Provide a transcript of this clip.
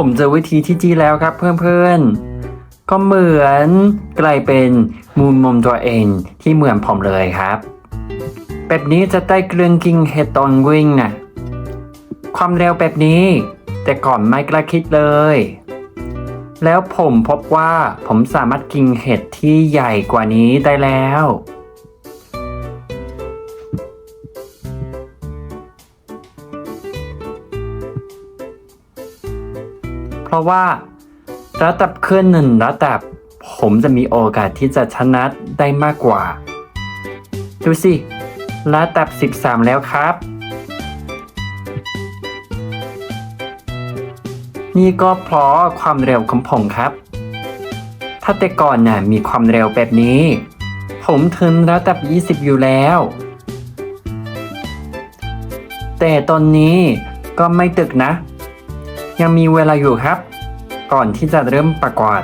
ผมเจอวิธีที่จีแล้วครับเพื่อนๆ ก็เหมือนกลายเป็นมูลมมตัวเองที่เหมือนผมเลยครับ แบบนี้จะได้เกลืองกิงเห็ดตอนวิ่งน่ะความเร็วแบบนี้ แต่ก่อนไม่กล้าคิดเลย แล้วผมพบว่าผมสามารถกินเห็ดที่ใหญ่กว่านี้ได้แล้ว เพราะว่าระดับขึ้นหนึ่งระดับ ผมจะมีโอกาสที่จะชนะได้มากกว่า ดูสิระดับ 13 แล้วครับ นี่ก็เพราะความเร็วของผมครับ ถ้าแต่ก่อนน่ะมีความเร็วแบบนี้ ผมถึงระดับ 20 อยู่แล้ว แต่ตอนนี้ก็ไม่ตึกนะ ยังมีเวลาอยู่ครับ ก่อนที่จะเริ่มประกวด